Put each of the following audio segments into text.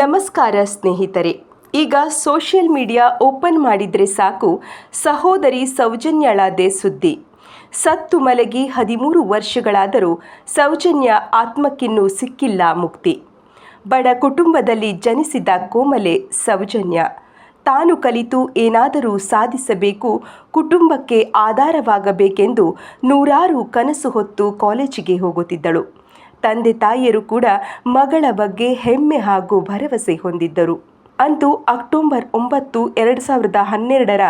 ನಮಸ್ಕಾರ ಸ್ನೇಹಿತರೆ. ಈಗ ಸೋಷಿಯಲ್ ಮೀಡಿಯಾ ಓಪನ್ ಮಾಡಿದರೆ ಸಾಕು ಸಹೋದರಿ ಸೌಜನ್ಯಳಾದೆ ಸುದ್ದಿ. ಸತ್ತು ಮಲಗಿ ಹದಿಮೂರು ವರ್ಷಗಳಾದರೂ ಸೌಜನ್ಯ ಆತ್ಮಕ್ಕಿನ್ನೂ ಸಿಕ್ಕಿಲ್ಲ ಮುಕ್ತಿ. ಬಡ ಕುಟುಂಬದಲ್ಲಿ ಜನಿಸಿದ ಕೋಮಲೆ ಸೌಜನ್ಯ. ತಾನು ಕಲಿತು ಏನಾದರೂ ಸಾಧಿಸಬೇಕು, ಕುಟುಂಬಕ್ಕೆ ಆಧಾರವಾಗಬೇಕೆಂದು ನೂರಾರು ಕನಸು ಹೊತ್ತು ಕಾಲೇಜಿಗೆ ಹೋಗುತ್ತಿದ್ದಳು. ತಂದೆ ತಾಯಿಯರು ಕೂಡ ಮಗಳ ಬಗ್ಗೆ ಹೆಮ್ಮೆ ಹಾಗೂ ಭರವಸೆ ಹೊಂದಿದ್ದರು. ಅಂತೂ ಅಕ್ಟೋಬರ್ ಒಂಬತ್ತು, ಎರಡು ಸಾವಿರದ ಹನ್ನೆರಡರ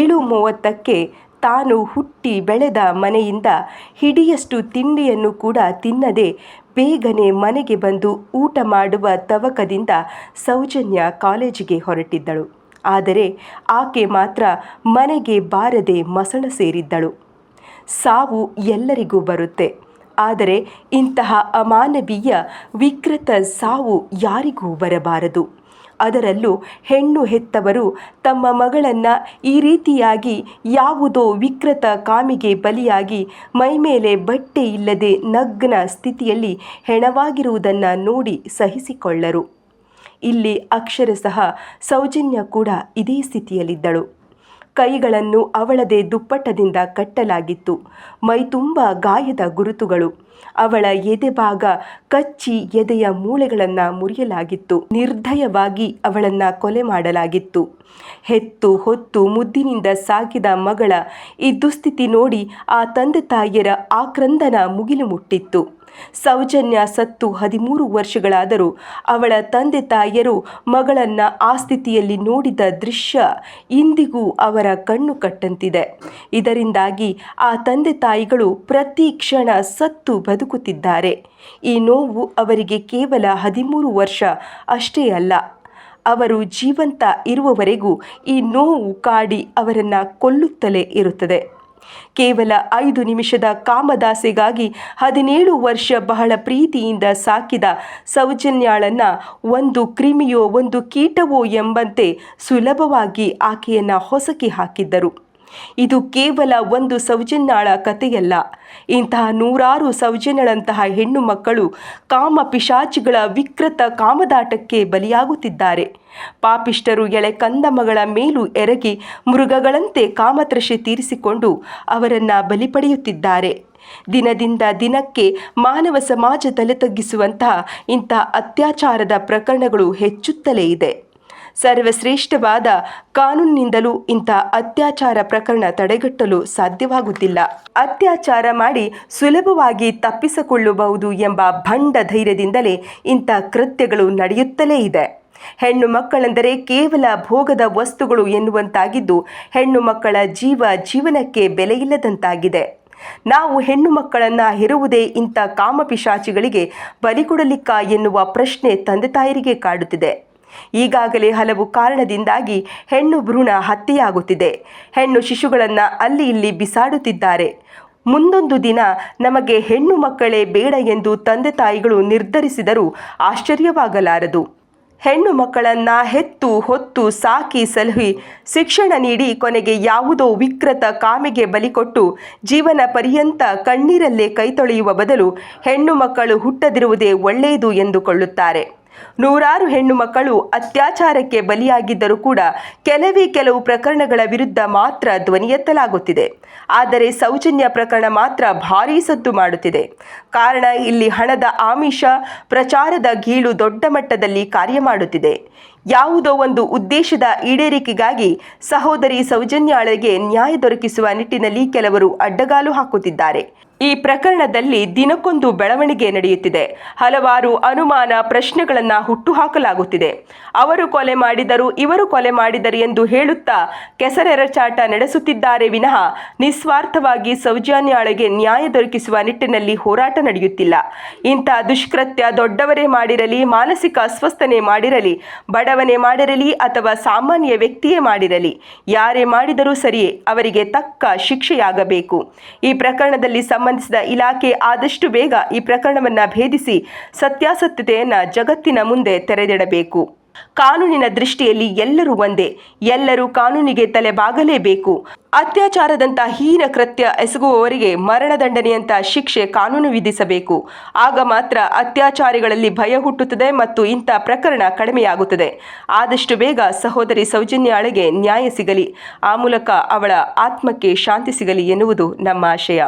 ಏಳು ಮೂವತ್ತಕ್ಕೆ ತಾನು ಹುಟ್ಟಿ ಬೆಳೆದ ಮನೆಯಿಂದ ಹಿಡಿಯಷ್ಟು ತಿಂಡಿಯನ್ನು ಕೂಡ ತಿನ್ನದೆ ಬೇಗನೆ ಮನೆಗೆ ಬಂದು ಊಟ ಮಾಡುವ ತವಕದಿಂದ ಸೌಜನ್ಯ ಕಾಲೇಜಿಗೆ ಹೊರಟಿದ್ದಳು. ಆದರೆ ಆಕೆ ಮಾತ್ರ ಮನೆಗೆ ಬಾರದೆ ಮಸಣ ಸೇರಿದ್ದಳು. ಸಾವು ಎಲ್ಲರಿಗೂ ಬರುತ್ತೆ. ಆದರೆ ಇಂತಹ ಅಮಾನವೀಯ ವಿಕೃತ ಸಾವು ಯಾರಿಗೂ ಬರಬಾರದು. ಅದರಲ್ಲೂ ಹೆಣ್ಣು ಹೆತ್ತವರು ತಮ್ಮ ಮಗಳನ್ನು ಈ ರೀತಿಯಾಗಿ ಯಾವುದೋ ವಿಕೃತ ಕಾಮಿಗೆ ಬಲಿಯಾಗಿ ಮೈಮೇಲೆ ಬಟ್ಟೆ ಇಲ್ಲದೆ ನಗ್ನ ಸ್ಥಿತಿಯಲ್ಲಿ ಹೆಣವಾಗಿರುವುದನ್ನು ನೋಡಿ ಸಹಿಸಿಕೊಳ್ಳರು. ಇಲ್ಲಿ ಅಕ್ಷರಶಃ ಸೌಜನ್ಯ ಕೂಡ ಇದೇ ಸ್ಥಿತಿಯಲ್ಲಿದ್ದಳು. ಕೈಗಳನ್ನು ಅವಳದೇ ದುಪ್ಪಟ್ಟದಿಂದ ಕಟ್ಟಲಾಗಿತ್ತು. ಮೈತುಂಬ ಗಾಯದ ಗುರುತುಗಳು. ಅವಳ ಎದೆಭಾಗ ಕಚ್ಚಿ ಎದೆಯ ಮೂಳೆಗಳನ್ನು ಮುರಿಯಲಾಗಿತ್ತು. ನಿರ್ದಯವಾಗಿ ಅವಳನ್ನು ಕೊಲೆ ಮಾಡಲಾಗಿತ್ತು. ಹೆತ್ತು ಹೊತ್ತು ಮುದ್ದಿನಿಂದ ಸಾಕಿದ ಮಗಳ ಈ ದುಸ್ಥಿತಿ ನೋಡಿ ಆ ತಂದೆ ತಾಯಿಯರ ಆಕ್ರಂದನ ಮುಗಿಲು ಮುಟ್ಟಿತ್ತು. ಸೌಜನ್ಯ ಸತ್ತು ಹದಿಮೂರು ವರ್ಷಗಳಾದರೂ ಅವಳ ತಂದೆ ತಾಯಿಯರು ಮಗಳನ್ನು ಆ ಸ್ಥಿತಿಯಲ್ಲಿ ನೋಡಿದ ದೃಶ್ಯ ಇಂದಿಗೂ ಅವರ ಕಣ್ಣು ಕಟ್ಟಂತಿದೆ. ಇದರಿಂದಾಗಿ ಆ ತಂದೆ ತಾಯಿಗಳು ಪ್ರತಿ ಕ್ಷಣ ಸತ್ತು ಬದುಕುತ್ತಿದ್ದಾರೆ. ಈ ನೋವು ಅವರಿಗೆ ಕೇವಲ ಹದಿಮೂರು ವರ್ಷ ಅಷ್ಟೇ ಅಲ್ಲ, ಅವರು ಜೀವಂತ ಇರುವವರೆಗೂ ಈ ನೋವು ಕಾಡಿ ಅವರನ್ನು ಕೊಲ್ಲುತ್ತಲೇ ಇರುತ್ತದೆ. ಕೇವಲ ಐದು ನಿಮಿಷದ ಕಾಮದಾಸೆಗಾಗಿ ಹದಿನೇಳು ವರ್ಷ ಬಹಳ ಪ್ರೀತಿಯಿಂದ ಸಾಕಿದ ಸೌಜನ್ಯಾಳನ್ನು ಒಂದು ಕ್ರಿಮಿಯೋ ಒಂದು ಕೀಟವೋ ಎಂಬಂತೆ ಸುಲಭವಾಗಿ ಆಕೆಯನ್ನು ಹೊಸಕಿ ಹಾಕಿದ್ದರು. ಇದು ಕೇವಲ ಒಂದು ಸೌಜನ್ಯಾಳ ಕಥೆಯಲ್ಲ. ಇಂತಹ ನೂರಾರು ಸೌಜನ್ಯಳಂತಹ ಹೆಣ್ಣು ಮಕ್ಕಳು ಕಾಮ ಪಿಶಾಚಿಗಳ ವಿಕೃತ ಕಾಮದಾಟಕ್ಕೆ ಬಲಿಯಾಗುತ್ತಿದ್ದಾರೆ. ಪಾಪಿಷ್ಟರು ಎಳೆ ಕಂದಮಗಳ ಮೇಲೂ ಎರಗಿ ಮೃಗಗಳಂತೆ ಕಾಮತೃಷೆ ತೀರಿಸಿಕೊಂಡು ಅವರನ್ನು ಬಲಿ ಪಡೆಯುತ್ತಿದ್ದಾರೆ. ದಿನದಿಂದ ದಿನಕ್ಕೆ ಮಾನವ ಸಮಾಜ ತಲೆತಗ್ಗಿಸುವಂತಹ ಇಂಥ ಅತ್ಯಾಚಾರದ ಪ್ರಕರಣಗಳು ಹೆಚ್ಚುತ್ತಲೇ ಇದೆ. ಸರ್ವಶ್ರೇಷ್ಠವಾದ ಕಾನೂನಿನಿಂದಲೂ ಇಂಥ ಅತ್ಯಾಚಾರ ಪ್ರಕರಣ ತಡೆಗಟ್ಟಲು ಸಾಧ್ಯವಾಗುತ್ತಿಲ್ಲ. ಅತ್ಯಾಚಾರ ಮಾಡಿ ಸುಲಭವಾಗಿ ತಪ್ಪಿಸಿಕೊಳ್ಳಬಹುದು ಎಂಬ ಭಂಡ ಧೈರ್ಯದಿಂದಲೇ ಇಂಥ ಕೃತ್ಯಗಳು ನಡೆಯುತ್ತಲೇ ಇದೆ. ಹೆಣ್ಣು ಮಕ್ಕಳೆಂದರೆ ಕೇವಲ ಭೋಗದ ವಸ್ತುಗಳು ಎನ್ನುವಂತಾಗಿದ್ದು, ಹೆಣ್ಣು ಮಕ್ಕಳ ಜೀವ ಜೀವನಕ್ಕೆ ಬೆಲೆಯಿಲ್ಲದಂತಾಗಿದೆ. ನಾವು ಹೆಣ್ಣು ಮಕ್ಕಳನ್ನು ಹೆರುವುದೇ ಇಂಥ ಕಾಮಪಿಶಾಚಿಗಳಿಗೆ ಬಲಿ ಕೊಡಲಿಕ್ಕ ಎನ್ನುವ ಪ್ರಶ್ನೆ ತಂದೆ ತಾಯರಿಗೆ ಕಾಡುತ್ತಿದೆ. ಈಗಾಗಲೇ ಹಲವು ಕಾರಣದಿಂದಾಗಿ ಹೆಣ್ಣು ಭ್ರೂಣ ಹತ್ಯೆಯಾಗುತ್ತಿದೆ. ಹೆಣ್ಣು ಶಿಶುಗಳನ್ನು ಅಲ್ಲಿ ಇಲ್ಲಿ ಬಿಸಾಡುತ್ತಿದ್ದಾರೆ. ಮುಂದೊಂದು ದಿನ ನಮಗೆ ಹೆಣ್ಣು ಮಕ್ಕಳೇ ಬೇಡ ಎಂದು ತಂದೆ ತಾಯಿಗಳು ನಿರ್ಧರಿಸಿದರೂ ಆಶ್ಚರ್ಯವಾಗಲಾರದು. ಹೆಣ್ಣು ಮಕ್ಕಳನ್ನು ಹೆತ್ತು, ಹೊತ್ತು ಸಾಕಿ, ಸಲಹಿ, ಶಿಕ್ಷಣ ನೀಡಿ ಕೊನೆಗೆ ಯಾವುದೋ ವಿಕೃತ ಕಾಮಿಗೆ ಬಲಿಕೊಟ್ಟು ಜೀವನ ಪರ್ಯಂತ ಕಣ್ಣೀರಲ್ಲೇ ಕೈ ತೊಳೆಯುವ ಬದಲು ಹೆಣ್ಣು ಮಕ್ಕಳು ಹುಟ್ಟದಿರುವುದೇ ಒಳ್ಳೆಯದು ಎಂದುಕೊಳ್ಳುತ್ತಾರೆ. ನೂರಾರು ಹೆಣ್ಣು ಮಕ್ಕಳು ಅತ್ಯಾಚಾರಕ್ಕೆ ಬಲಿಯಾಗಿದ್ದರೂ ಕೂಡ ಕೆಲವೇ ಕೆಲವು ಪ್ರಕರಣಗಳ ವಿರುದ್ಧ ಮಾತ್ರ ಧ್ವನಿ ಎತ್ತಲಾಗುತ್ತಿದೆ ಆದರೆ ಸೌಜನ್ಯ ಪ್ರಕರಣ ಮಾತ್ರ ಭಾರೀ ಸದ್ದು ಮಾಡುತ್ತಿದೆ. ಕಾರಣ ಇಲ್ಲಿ ಹಣದ ಆಮಿಷ, ಪ್ರಚಾರದ ಗೀಳು ದೊಡ್ಡ ಮಟ್ಟದಲ್ಲಿ ಕಾರ್ಯ ಮಾಡುತ್ತಿದೆ. ಯಾವುದೋ ಒಂದು ಉದ್ದೇಶದ ಈಡೇರಿಕೆಗಾಗಿ ಸಹೋದರಿ ಸೌಜನ್ಯಾಳಿಗೆ ನ್ಯಾಯ ದೊರಕಿಸುವ ನಿಟ್ಟಿನಲ್ಲಿ ಕೆಲವರು ಅಡ್ಡಗಾಲು ಹಾಕುತ್ತಿದ್ದಾರೆ. ಈ ಪ್ರಕರಣದಲ್ಲಿ ದಿನಕ್ಕೊಂದು ಬೆಳವಣಿಗೆ ನಡೆಯುತ್ತಿದೆ. ಹಲವಾರು ಅನುಮಾನ ಪ್ರಶ್ನೆಗಳನ್ನು ಹುಟ್ಟುಹಾಕಲಾಗುತ್ತಿದೆ. ಅವರು ಕೊಲೆ ಮಾಡಿದರು ಇವರು ಕೊಲೆ ಮಾಡಿದರು ಎಂದು ಹೇಳುತ್ತಾ ಕೆಸರೆರಚಾಟ ನಡೆಸುತ್ತಿದ್ದಾರೆ ವಿನಃ ನಿಸ್ವಾರ್ಥವಾಗಿ ಸೌಜನ್ಯಾಳಿಗೆ ನ್ಯಾಯ ದೊರಕಿಸುವ ನಿಟ್ಟಿನಲ್ಲಿ ಹೋರಾಟ ನಡೆಯುತ್ತಿಲ್ಲ. ಇಂಥ ದುಷ್ಕೃತ್ಯ ದೊಡ್ಡವರೇ ಮಾಡಿರಲಿ, ಮಾನಸಿಕ ಅಸ್ವಸ್ಥನೆ ಮಾಡಿರಲಿ ಬಡವನೇ ಮಾಡಿರಲಿ ಅಥವಾ ಸಾಮಾನ್ಯ ವ್ಯಕ್ತಿಯೇ ಮಾಡಿರಲಿ, ಯಾರೇ ಮಾಡಿದರೂ ಸರಿಯೇ ಅವರಿಗೆ ತಕ್ಕ ಶಿಕ್ಷೆಯಾಗಬೇಕು. ಈ ಪ್ರಕರಣದಲ್ಲಿ ಸಂಬಂಧಿಸಿದ ಇಲಾಖೆ ಆದಷ್ಟು ಬೇಗ ಈ ಪ್ರಕರಣವನ್ನು ಭೇದಿಸಿ ಸತ್ಯಾಸತ್ಯತೆಯನ್ನು ಜಗತ್ತಿನ ಮುಂದೆ ತೆರೆದಿಡಬೇಕು. ಕಾನೂನಿನ ದೃಷ್ಟಿಯಲ್ಲಿ ಎಲ್ಲರೂ ಒಂದೇ. ಎಲ್ಲರೂ ಕಾನೂನಿಗೆ ತಲೆಬಾಗಲೇಬೇಕು. ಅತ್ಯಾಚಾರದಂಥ ಹೀನ ಕೃತ್ಯ ಎಸಗುವವರಿಗೆ ಮರಣದಂಡನೆಯಂಥ ಶಿಕ್ಷೆ ಕಾನೂನು ವಿಧಿಸಬೇಕು. ಆಗ ಮಾತ್ರ ಅತ್ಯಾಚಾರಿಗಳಲ್ಲಿ ಭಯ ಹುಟ್ಟುತ್ತದೆ ಮತ್ತು ಇಂಥ ಪ್ರಕರಣ ಕಡಿಮೆಯಾಗುತ್ತದೆ. ಆದಷ್ಟು ಬೇಗ ಸಹೋದರಿ ಸೌಜನ್ಯಾಳಿಗೆ ನ್ಯಾಯ ಸಿಗಲಿ. ಆ ಮೂಲಕ ಅವಳ ಆತ್ಮಕ್ಕೆ ಶಾಂತಿ ಸಿಗಲಿ ಎನ್ನುವುದು ನಮ್ಮ ಆಶಯ.